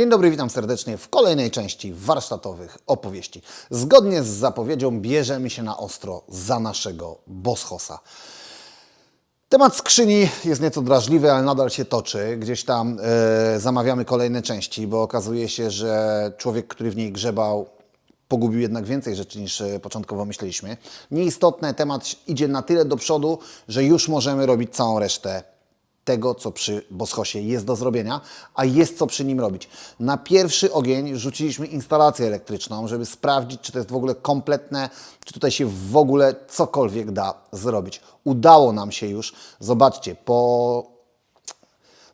Dzień dobry, witam serdecznie w kolejnej części warsztatowych opowieści. Zgodnie z zapowiedzią bierzemy się na ostro za naszego Boschosa. Temat skrzyni jest nieco drażliwy, ale nadal się toczy. Gdzieś tam e, zamawiamy kolejne części, bo okazuje się, że człowiek, który w niej grzebał, pogubił jednak więcej rzeczy niż e, początkowo myśleliśmy. Nieistotne, temat idzie na tyle do przodu, że już możemy robić całą resztę tego, co przy Boschosie jest do zrobienia, a jest co przy nim robić. Na pierwszy ogień rzuciliśmy instalację elektryczną, żeby sprawdzić, czy to jest w ogóle kompletne, czy tutaj się w ogóle cokolwiek da zrobić. Udało nam się już, zobaczcie, po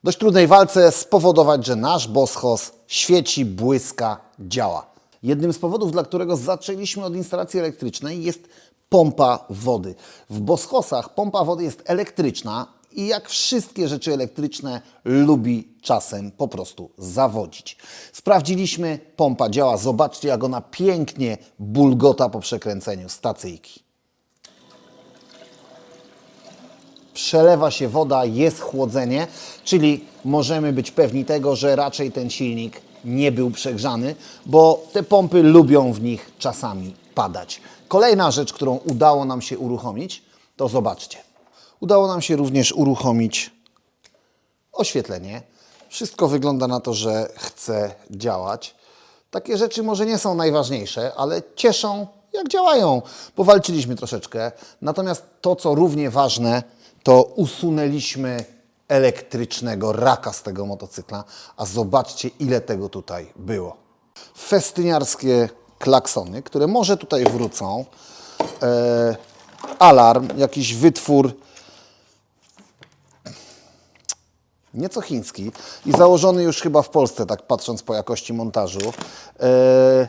dość trudnej walce spowodować, że nasz Boschos świeci, błyska, działa. Jednym z powodów, dla którego zaczęliśmy od instalacji elektrycznej jest pompa wody. W Boschosach pompa wody jest elektryczna i jak wszystkie rzeczy elektryczne lubi czasem po prostu zawodzić. Sprawdziliśmy, pompa działa. Zobaczcie, jak ona pięknie bulgota po przekręceniu stacyjki. przelewa się woda, jest chłodzenie, czyli możemy być pewni tego, że raczej ten silnik nie był przegrzany, bo te pompy lubią w nich czasami padać. Kolejna rzecz, którą udało nam się uruchomić, to zobaczcie. Udało nam się również uruchomić oświetlenie. Wszystko wygląda na to, że chce działać. Takie rzeczy może nie są najważniejsze, ale cieszą, jak działają. Powalczyliśmy troszeczkę. Natomiast to, co równie ważne, to usunęliśmy elektrycznego raka z tego motocykla, a zobaczcie, ile tego tutaj było. Festyniarskie klaksony, które może tutaj wrócą. E, alarm, jakiś wytwór nieco chiński i założony już chyba w Polsce, tak patrząc po jakości montażu. E,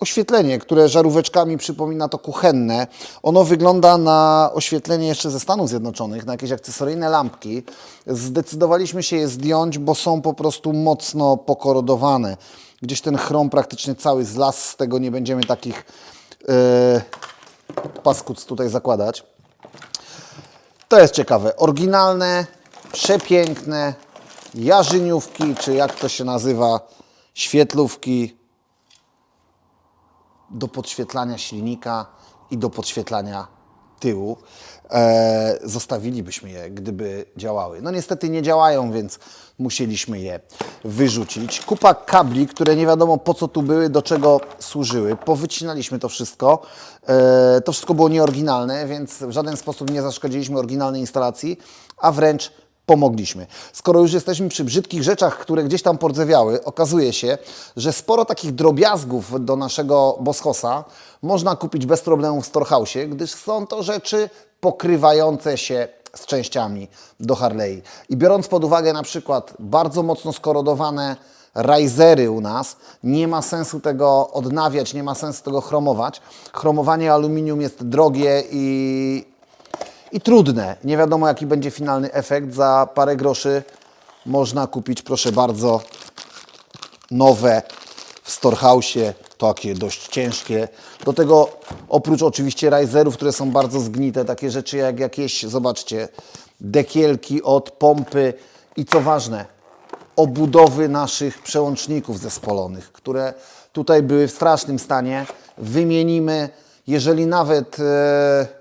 oświetlenie, które żaróweczkami przypomina to kuchenne. Ono wygląda na oświetlenie jeszcze ze Stanów Zjednoczonych, na jakieś akcesoryjne lampki. Zdecydowaliśmy się je zdjąć, bo są po prostu mocno pokorodowane. Gdzieś ten chrom praktycznie cały zlas, z tego nie będziemy takich paskuc tutaj zakładać. To jest ciekawe. Oryginalne, przepiękne jarzyniówki, czy jak to się nazywa, świetlówki do podświetlania silnika i do podświetlania tyłu. E, zostawilibyśmy je, gdyby działały. No niestety nie działają, więc musieliśmy je wyrzucić. Kupa kabli, które nie wiadomo po co tu były, do czego służyły. Powycinaliśmy to wszystko. E, to wszystko było nieoryginalne, więc w żaden sposób nie zaszkodziliśmy oryginalnej instalacji, a wręcz pomogliśmy. Skoro już jesteśmy przy brzydkich rzeczach, które gdzieś tam pordzewiały, okazuje się, że sporo takich drobiazgów do naszego Boschosa można kupić bez problemu w Storehouse, gdyż są to rzeczy pokrywające się z częściami do Harley. I biorąc pod uwagę na przykład bardzo mocno skorodowane risery u nas, nie ma sensu tego odnawiać, nie ma sensu tego chromować. Chromowanie aluminium jest drogie i i trudne. Nie wiadomo, jaki będzie finalny efekt. Za parę groszy można kupić, proszę bardzo, nowe w Storehouse, takie dość ciężkie. Do tego oprócz oczywiście riserów, które są bardzo zgnite, takie rzeczy jak jakieś, zobaczcie, dekielki od pompy i co ważne, obudowy naszych przełączników zespolonych, które tutaj były w strasznym stanie. Wymienimy, jeżeli nawet... E,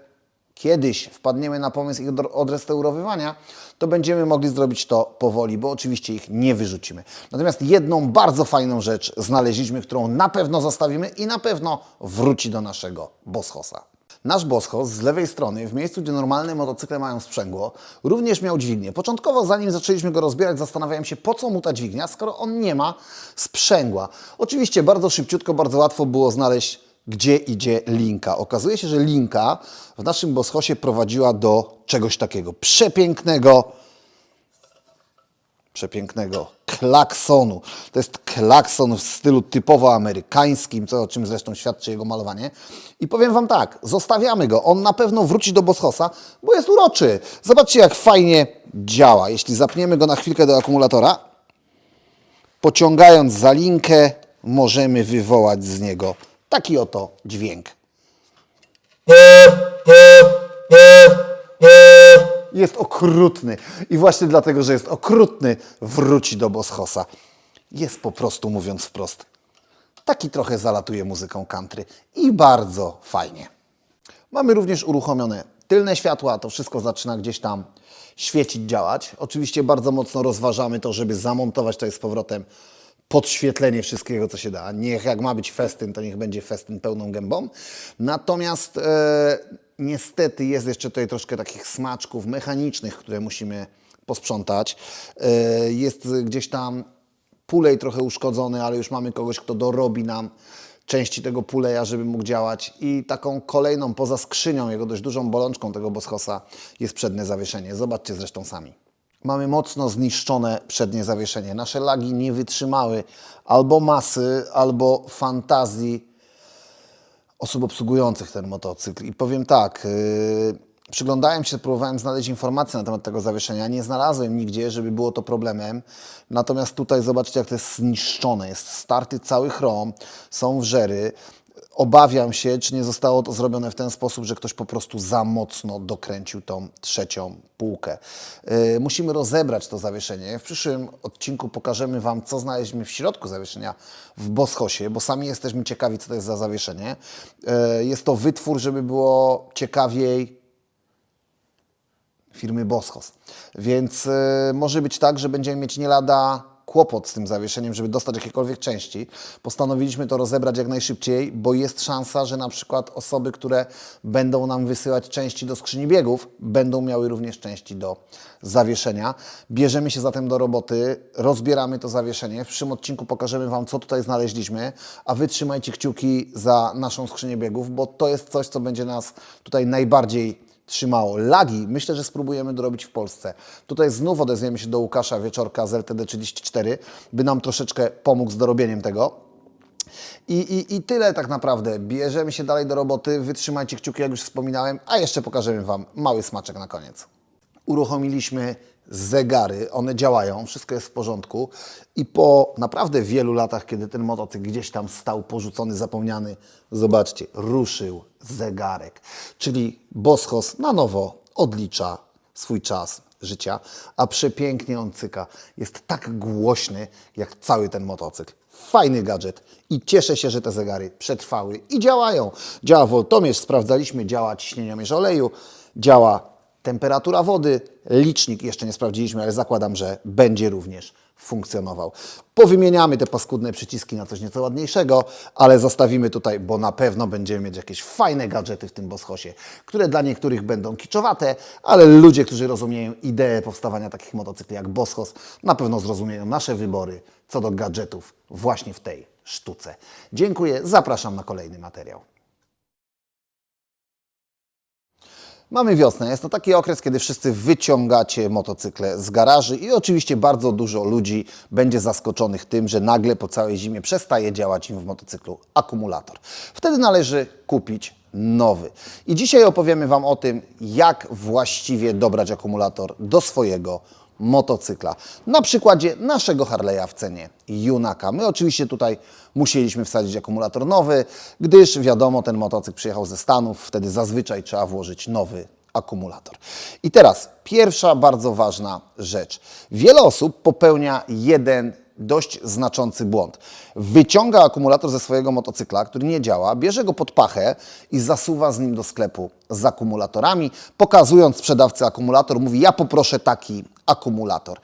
kiedyś wpadniemy na pomysł ich odrestaurowywania, to będziemy mogli zrobić to powoli, bo oczywiście ich nie wyrzucimy. Natomiast jedną bardzo fajną rzecz znaleźliśmy, którą na pewno zostawimy i na pewno wróci do naszego Boschosa. Nasz Boschos z lewej strony, w miejscu, gdzie normalne motocykle mają sprzęgło, również miał dźwignię. Początkowo, zanim zaczęliśmy go rozbierać, zastanawiałem się, po co mu ta dźwignia, skoro on nie ma sprzęgła. Oczywiście bardzo szybciutko, bardzo łatwo było znaleźć gdzie idzie linka. Okazuje się, że linka w naszym Boschosie prowadziła do czegoś takiego przepięknego, przepięknego klaksonu. To jest klakson w stylu typowo amerykańskim, co, o czym zresztą świadczy jego malowanie. I powiem Wam tak, zostawiamy go. On na pewno wróci do Boschosa, bo jest uroczy. Zobaczcie, jak fajnie działa. Jeśli zapniemy go na chwilkę do akumulatora, pociągając za linkę, możemy wywołać z niego taki oto dźwięk. jest okrutny. I właśnie dlatego, że jest okrutny, wróci do Boschosa. Jest po prostu, mówiąc wprost, taki trochę zalatuje muzyką country i bardzo fajnie. Mamy również uruchomione tylne światła, to wszystko zaczyna gdzieś tam świecić, działać. Oczywiście bardzo mocno rozważamy to, żeby zamontować tutaj z powrotem podświetlenie wszystkiego, co się da. Niech jak ma być festyn, to niech będzie festyn pełną gębą. Natomiast e, niestety jest jeszcze tutaj troszkę takich smaczków mechanicznych, które musimy posprzątać. E, jest gdzieś tam pulej trochę uszkodzony, ale już mamy kogoś, kto dorobi nam części tego puleja, żeby mógł działać. I taką kolejną, poza skrzynią, jego dość dużą bolączką tego Boschosa jest przednie zawieszenie. Zobaczcie zresztą sami. Mamy mocno zniszczone przednie zawieszenie. Nasze lagi nie wytrzymały albo masy, albo fantazji osób obsługujących ten motocykl. I powiem tak, yy, przyglądałem się, próbowałem znaleźć informacje na temat tego zawieszenia. Nie znalazłem nigdzie, żeby było to problemem. Natomiast tutaj zobaczcie, jak to jest zniszczone. Jest starty cały chrom, są wrzery. Obawiam się, czy nie zostało to zrobione w ten sposób, że ktoś po prostu za mocno dokręcił tą trzecią półkę. Yy, musimy rozebrać to zawieszenie. W przyszłym odcinku pokażemy Wam, co znaleźliśmy w środku zawieszenia w Boschosie, bo sami jesteśmy ciekawi, co to jest za zawieszenie. Yy, jest to wytwór, żeby było ciekawiej firmy Boschos. Więc y, może być tak, że będziemy mieć nie lada kłopot z tym zawieszeniem, żeby dostać jakiekolwiek części. Postanowiliśmy to rozebrać jak najszybciej, bo jest szansa, że na przykład osoby, które będą nam wysyłać części do skrzyni biegów, będą miały również części do zawieszenia. Bierzemy się zatem do roboty, rozbieramy to zawieszenie. W przyszłym odcinku pokażemy Wam, co tutaj znaleźliśmy, a Wy trzymajcie kciuki za naszą skrzynię biegów, bo to jest coś, co będzie nas tutaj najbardziej trzymało. Lagi myślę, że spróbujemy dorobić w Polsce. Tutaj znów odezwiemy się do Łukasza Wieczorka z LTD34, by nam troszeczkę pomógł z dorobieniem tego. I, i, I tyle tak naprawdę. Bierzemy się dalej do roboty, wytrzymajcie kciuki, jak już wspominałem, a jeszcze pokażemy Wam mały smaczek na koniec. Uruchomiliśmy zegary, one działają, wszystko jest w porządku i po naprawdę wielu latach, kiedy ten motocykl gdzieś tam stał porzucony, zapomniany, zobaczcie, ruszył zegarek. Czyli Boschos na nowo odlicza swój czas życia, a przepięknie on cyka. Jest tak głośny, jak cały ten motocykl. Fajny gadżet i cieszę się, że te zegary przetrwały i działają. Działa woltomierz, sprawdzaliśmy, działa ciśnieniomierz oleju, działa temperatura wody, licznik jeszcze nie sprawdziliśmy, ale zakładam, że będzie również funkcjonował. Powymieniamy te paskudne przyciski na coś nieco ładniejszego, ale zostawimy tutaj, bo na pewno będziemy mieć jakieś fajne gadżety w tym Boschosie, które dla niektórych będą kiczowate, ale ludzie, którzy rozumieją ideę powstawania takich motocykli jak Boschos, na pewno zrozumieją nasze wybory co do gadżetów właśnie w tej sztuce. Dziękuję, zapraszam na kolejny materiał. Mamy wiosnę. Jest to taki okres, kiedy wszyscy wyciągacie motocykle z garaży i oczywiście bardzo dużo ludzi będzie zaskoczonych tym, że nagle po całej zimie przestaje działać im w motocyklu akumulator. Wtedy należy kupić nowy. I dzisiaj opowiemy Wam o tym, jak właściwie dobrać akumulator do swojego motocykla. Na przykładzie naszego Harley'a w cenie Junaka. My oczywiście tutaj musieliśmy wsadzić akumulator nowy, gdyż wiadomo, ten motocykl przyjechał ze Stanów, wtedy zazwyczaj trzeba włożyć nowy akumulator. I teraz pierwsza bardzo ważna rzecz. Wiele osób popełnia jeden dość znaczący błąd. Wyciąga akumulator ze swojego motocykla, który nie działa, bierze go pod pachę i zasuwa z nim do sklepu z akumulatorami, pokazując sprzedawcy akumulator, mówi: Ja poproszę taki akumulator.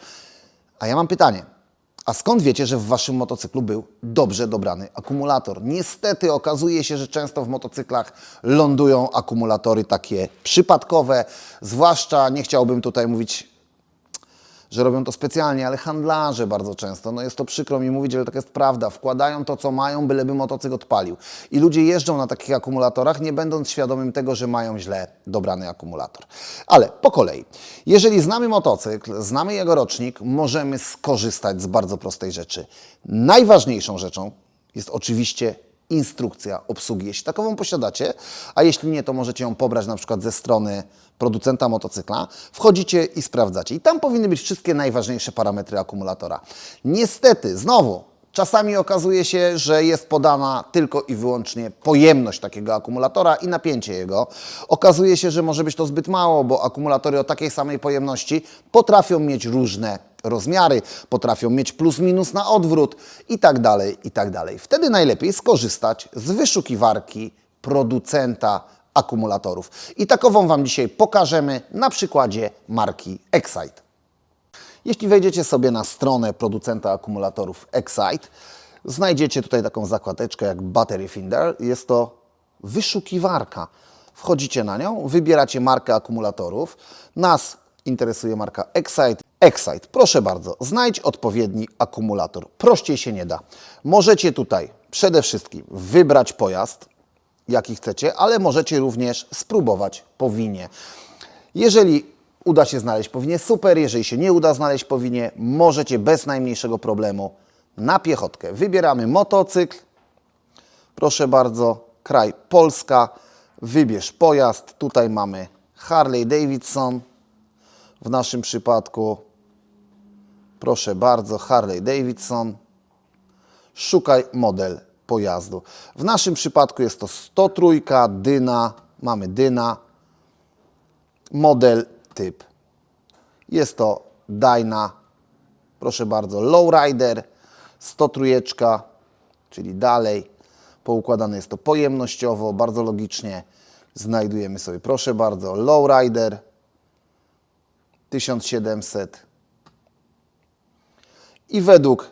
A ja mam pytanie. A skąd wiecie, że w waszym motocyklu był dobrze dobrany akumulator? Niestety okazuje się, że często w motocyklach lądują akumulatory takie przypadkowe, zwłaszcza nie chciałbym tutaj mówić że robią to specjalnie, ale handlarze bardzo często, no jest to przykro mi mówić, ale tak jest prawda, wkładają to, co mają, byleby motocykl odpalił. I ludzie jeżdżą na takich akumulatorach, nie będąc świadomym tego, że mają źle dobrany akumulator. Ale po kolei. Jeżeli znamy motocykl, znamy jego rocznik, możemy skorzystać z bardzo prostej rzeczy. Najważniejszą rzeczą jest oczywiście instrukcja obsługi, jeśli takową posiadacie, a jeśli nie, to możecie ją pobrać na przykład ze strony producenta motocykla. Wchodzicie i sprawdzacie. I tam powinny być wszystkie najważniejsze parametry akumulatora. Niestety, znowu, Czasami okazuje się, że jest podana tylko i wyłącznie pojemność takiego akumulatora i napięcie jego. Okazuje się, że może być to zbyt mało, bo akumulatory o takiej samej pojemności potrafią mieć różne rozmiary, potrafią mieć plus minus na odwrót i tak dalej, i tak dalej. Wtedy najlepiej skorzystać z wyszukiwarki producenta akumulatorów. I takową Wam dzisiaj pokażemy na przykładzie marki Excite. Jeśli wejdziecie sobie na stronę producenta akumulatorów Excite, znajdziecie tutaj taką zakładeczkę jak Battery Finder. Jest to wyszukiwarka. Wchodzicie na nią, wybieracie markę akumulatorów. Nas interesuje marka Excite. Excite, proszę bardzo, znajdź odpowiedni akumulator. Prościej się nie da. Możecie tutaj przede wszystkim wybrać pojazd, jaki chcecie, ale możecie również spróbować po winie. Jeżeli uda się znaleźć po winie, super. Jeżeli się nie uda znaleźć po winie, możecie bez najmniejszego problemu na piechotkę. Wybieramy motocykl. Proszę bardzo, kraj Polska. Wybierz pojazd. Tutaj mamy Harley Davidson. W naszym przypadku, proszę bardzo, Harley Davidson. Szukaj model pojazdu. W naszym przypadku jest to 103 Dyna. Mamy Dyna model typ. Jest to Dyna, proszę bardzo, Lowrider, 103, czyli dalej. Poukładane jest to pojemnościowo, bardzo logicznie. Znajdujemy sobie, proszę bardzo, Lowrider 1700 i według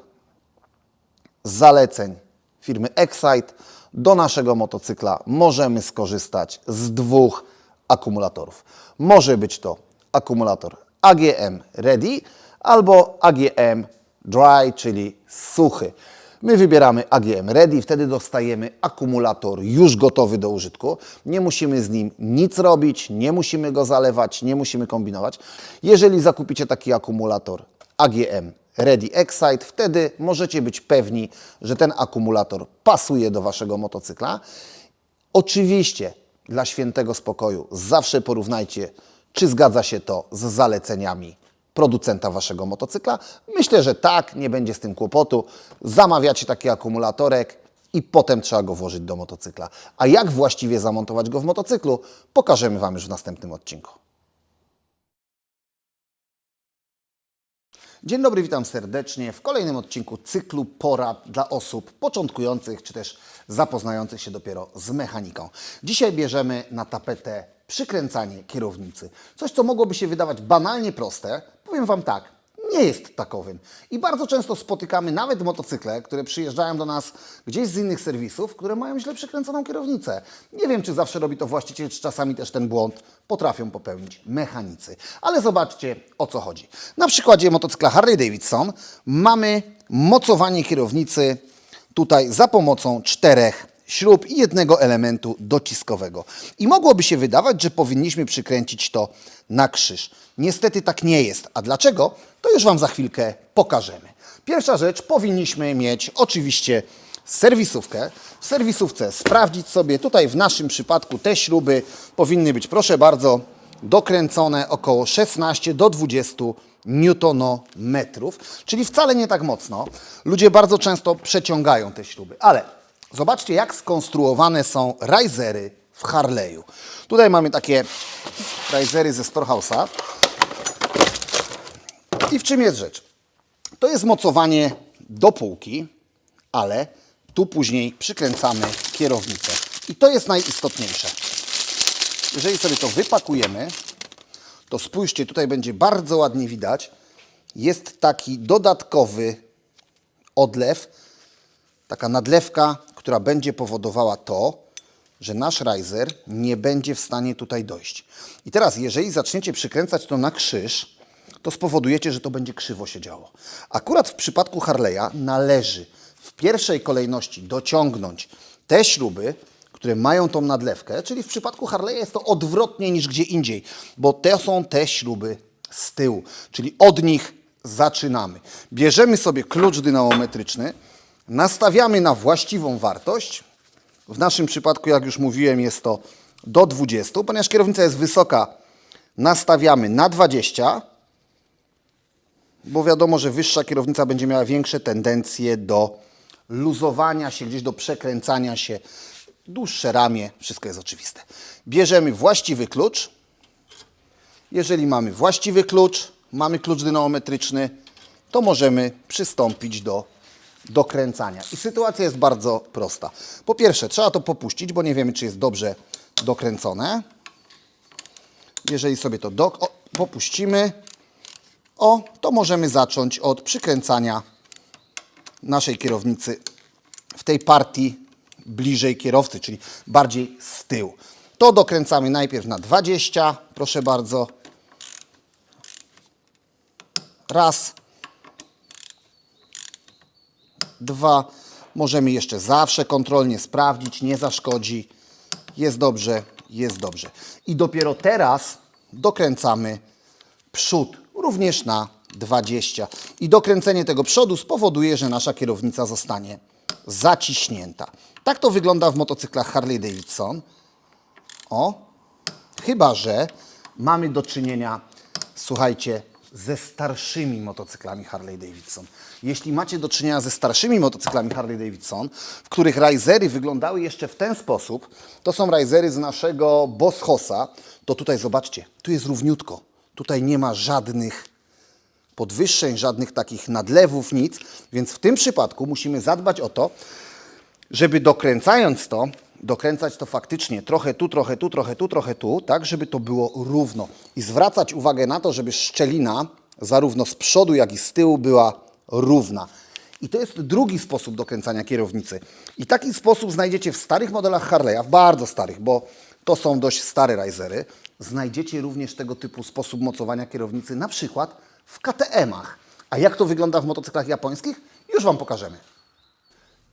zaleceń firmy Excite do naszego motocykla możemy skorzystać z dwóch akumulatorów. Może być to akumulator AGM Ready albo AGM Dry, czyli suchy. My wybieramy AGM Ready, wtedy dostajemy akumulator już gotowy do użytku. Nie musimy z nim nic robić, nie musimy go zalewać, nie musimy kombinować. Jeżeli zakupicie taki akumulator AGM Ready Excite, wtedy możecie być pewni, że ten akumulator pasuje do Waszego motocykla. Oczywiście dla świętego spokoju zawsze porównajcie, czy zgadza się to z zaleceniami producenta Waszego motocykla. Myślę, że tak, nie będzie z tym kłopotu. Zamawiacie taki akumulatorek i potem trzeba go włożyć do motocykla. A jak właściwie zamontować go w motocyklu, pokażemy Wam już w następnym odcinku. Dzień dobry, witam serdecznie w kolejnym odcinku cyklu porad dla osób początkujących czy też zapoznających się dopiero z mechaniką. Dzisiaj bierzemy na tapetę przykręcanie kierownicy. Coś, co mogłoby się wydawać banalnie proste, powiem Wam tak, nie jest takowym. I bardzo często spotykamy nawet motocykle, które przyjeżdżają do nas gdzieś z innych serwisów, które mają źle przykręconą kierownicę. Nie wiem, czy zawsze robi to właściciel, czy czasami też ten błąd potrafią popełnić mechanicy. Ale zobaczcie, o co chodzi. Na przykładzie motocykla Harley Davidson mamy mocowanie kierownicy tutaj za pomocą czterech śrub i jednego elementu dociskowego. I mogłoby się wydawać, że powinniśmy przykręcić to na krzyż. Niestety tak nie jest. A dlaczego? To już Wam za chwilkę pokażemy. Pierwsza rzecz, powinniśmy mieć oczywiście serwisówkę. W serwisówce sprawdzić sobie, tutaj w naszym przypadku te śruby powinny być, proszę bardzo, dokręcone około 16 do 20 newtonometrów, czyli wcale nie tak mocno. Ludzie bardzo często przeciągają te śruby, ale zobaczcie jak skonstruowane są risery w Harley'u. Tutaj mamy takie risery ze Storehouse'a. I w czym jest rzecz? To jest mocowanie do półki, ale tu później przykręcamy kierownicę. I to jest najistotniejsze. Jeżeli sobie to wypakujemy, to spójrzcie, tutaj będzie bardzo ładnie widać. Jest taki dodatkowy odlew, taka nadlewka, która będzie powodowała to, że nasz riser nie będzie w stanie tutaj dojść. I teraz, jeżeli zaczniecie przykręcać to na krzyż, to spowodujecie, że to będzie krzywo się działo. Akurat w przypadku Harley'a należy w pierwszej kolejności dociągnąć te śruby, które mają tą nadlewkę, czyli w przypadku Harley'a jest to odwrotnie niż gdzie indziej, bo te są te śruby z tyłu, czyli od nich zaczynamy. Bierzemy sobie klucz dynamometryczny, nastawiamy na właściwą wartość. W naszym przypadku, jak już mówiłem, jest to do 20, ponieważ kierownica jest wysoka, nastawiamy na 20, bo wiadomo, że wyższa kierownica będzie miała większe tendencje do luzowania się, gdzieś do przekręcania się. Dłuższe ramię, wszystko jest oczywiste. Bierzemy właściwy klucz. Jeżeli mamy właściwy klucz, mamy klucz dynamometryczny, to możemy przystąpić do dokręcania. I sytuacja jest bardzo prosta. Po pierwsze, trzeba to popuścić, bo nie wiemy, czy jest dobrze dokręcone. Jeżeli sobie to do, o, popuścimy, o, to możemy zacząć od przykręcania naszej kierownicy w tej partii bliżej kierowcy, czyli bardziej z tyłu. To dokręcamy najpierw na 20, proszę bardzo. Raz, dwa. Możemy jeszcze zawsze kontrolnie sprawdzić, nie zaszkodzi. Jest dobrze, jest dobrze. I dopiero teraz dokręcamy przód, również na 20. I dokręcenie tego przodu spowoduje, że nasza kierownica zostanie zaciśnięta. Tak to wygląda w motocyklach Harley Davidson. O, chyba że mamy do czynienia, słuchajcie, ze starszymi motocyklami Harley Davidson. Jeśli macie do czynienia ze starszymi motocyklami Harley Davidson, w których risery wyglądały jeszcze w ten sposób, to są risery z naszego Boss Hossa, to tutaj zobaczcie, tu jest równiutko. Tutaj nie ma żadnych podwyższeń, żadnych takich nadlewów, nic. Więc w tym przypadku musimy zadbać o to, żeby dokręcając to, dokręcać to faktycznie trochę tu, trochę tu, trochę tu, trochę tu, tak, żeby to było równo. I zwracać uwagę na to, żeby szczelina zarówno z przodu, jak i z tyłu była równa. I to jest drugi sposób dokręcania kierownicy. I taki sposób znajdziecie w starych modelach Harley'a, w bardzo starych, bo to są dość stare risery. Znajdziecie również tego typu sposób mocowania kierownicy, na przykład w KTM-ach. A jak to wygląda w motocyklach japońskich? Już Wam pokażemy.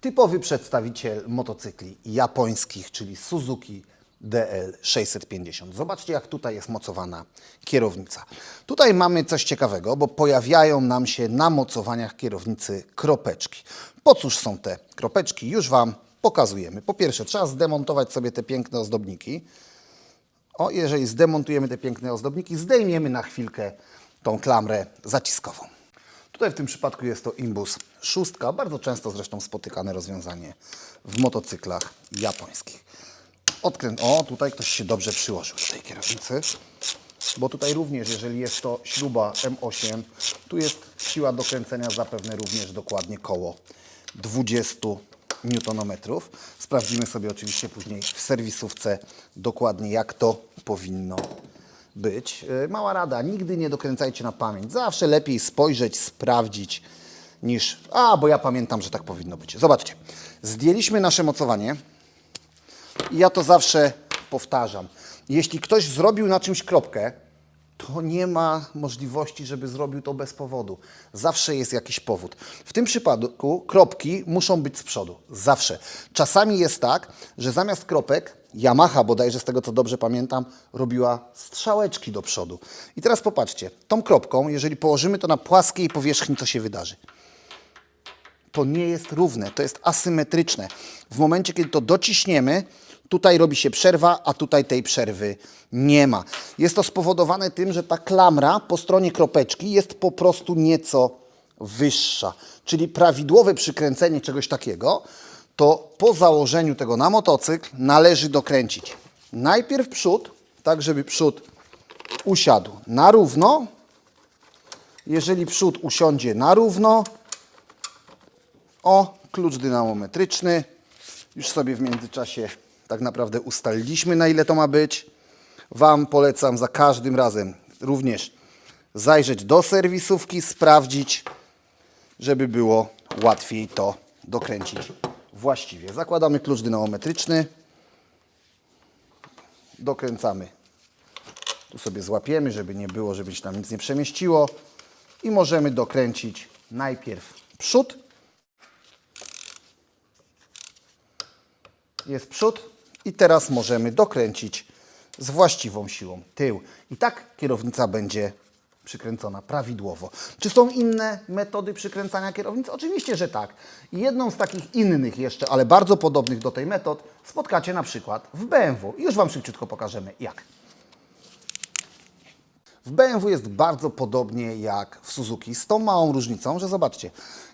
Typowy przedstawiciel motocykli japońskich, czyli Suzuki DL650. Zobaczcie, jak tutaj jest mocowana kierownica. Tutaj mamy coś ciekawego, bo pojawiają nam się na mocowaniach kierownicy kropeczki. Po cóż są te kropeczki? Już Wam pokazujemy. Po pierwsze, trzeba zdemontować sobie te piękne ozdobniki. O, jeżeli zdemontujemy te piękne ozdobniki, zdejmiemy na chwilkę tą klamrę zaciskową. Tutaj w tym przypadku jest to Imbus 6, bardzo często zresztą spotykane rozwiązanie w motocyklach japońskich. Odkręt. O, tutaj ktoś się dobrze przyłożył do tej kierownicy, bo tutaj również, jeżeli jest to śruba M8, tu jest siła dokręcenia zapewne również dokładnie koło 20 Nm. Sprawdzimy sobie oczywiście później w serwisówce dokładnie jak to powinno być. E, Mała rada, nigdy nie dokręcajcie na pamięć. Zawsze lepiej spojrzeć, sprawdzić niż, a bo ja pamiętam, że tak powinno być. Zobaczcie, zdjęliśmy nasze mocowanie i ja to zawsze powtarzam. Jeśli ktoś zrobił na czymś kropkę, to nie ma możliwości, żeby zrobił to bez powodu. Zawsze jest jakiś powód. W tym przypadku kropki muszą być z przodu. Zawsze. Czasami jest tak, że zamiast kropek Yamaha bodajże z tego co dobrze pamiętam, robiła strzałeczki do przodu. I teraz popatrzcie, tą kropką, jeżeli położymy to na płaskiej powierzchni, co się wydarzy? to nie jest równe, to jest asymetryczne. W momencie, kiedy to dociśniemy, tutaj robi się przerwa, a tutaj tej przerwy nie ma. Jest to spowodowane tym, że ta klamra po stronie kropeczki jest po prostu nieco wyższa. Czyli prawidłowe przykręcenie czegoś takiego, to po założeniu tego na motocykl należy dokręcić najpierw przód, tak żeby przód usiadł na równo. Jeżeli przód usiądzie na równo, o, klucz dynamometryczny. Już sobie w międzyczasie tak naprawdę ustaliliśmy, na ile to ma być. Wam polecam za każdym razem również zajrzeć do serwisówki, sprawdzić, żeby było łatwiej to dokręcić właściwie. Zakładamy klucz dynamometryczny. Dokręcamy. Tu sobie złapiemy, żeby nie było, żeby się tam nic nie przemieściło. I możemy dokręcić najpierw przód, jest przód i teraz możemy dokręcić z właściwą siłą tył. I tak kierownica będzie przykręcona prawidłowo. Czy są inne metody przykręcania kierownic? Oczywiście, że tak. Jedną z takich innych jeszcze, ale bardzo podobnych do tej metod spotkacie na przykład w BMW. Już Wam szybciutko pokażemy jak. W BMW jest bardzo podobnie jak w Suzuki, z tą małą różnicą, że zobaczcie,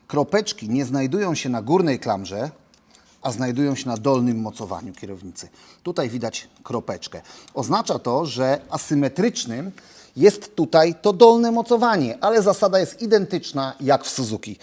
Kropeczki nie znajdują się na górnej klamrze, a znajdują się na dolnym mocowaniu kierownicy. Tutaj widać kropeczkę. Oznacza to, że asymetrycznym jest tutaj to dolne mocowanie, ale zasada jest identyczna jak w Suzuki.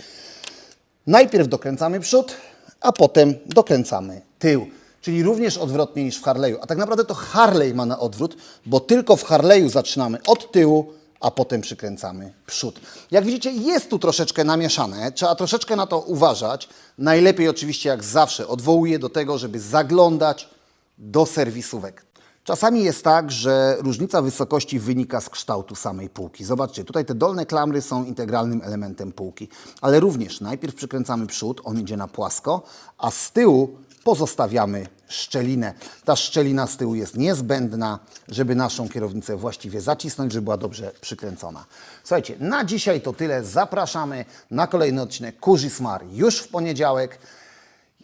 Najpierw dokręcamy przód, a potem dokręcamy tył. Czyli również odwrotnie niż w Harley'u. A tak naprawdę to Harley ma na odwrót, bo tylko w Harley'u zaczynamy od tyłu, a potem przykręcamy przód. Jak widzicie, jest tu troszeczkę namieszane. Trzeba troszeczkę na to uważać. Najlepiej oczywiście, jak zawsze, odwołuję do tego, żeby zaglądać do serwisówek. Czasami jest tak, że różnica wysokości wynika z kształtu samej półki. Zobaczcie, tutaj te dolne klamry są integralnym elementem półki, ale również najpierw przykręcamy przód, on idzie na płasko, a z tyłu pozostawiamy szczelinę. Ta szczelina z tyłu jest niezbędna, żeby naszą kierownicę właściwie zacisnąć, żeby była dobrze przykręcona. Słuchajcie, na dzisiaj to tyle. Zapraszamy na kolejny odcinek Kurzy Smar już w poniedziałek.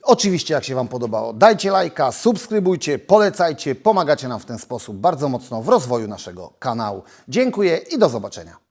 Oczywiście, jak się Wam podobało, dajcie lajka, subskrybujcie, polecajcie, pomagacie nam w ten sposób bardzo mocno w rozwoju naszego kanału. Dziękuję i do zobaczenia.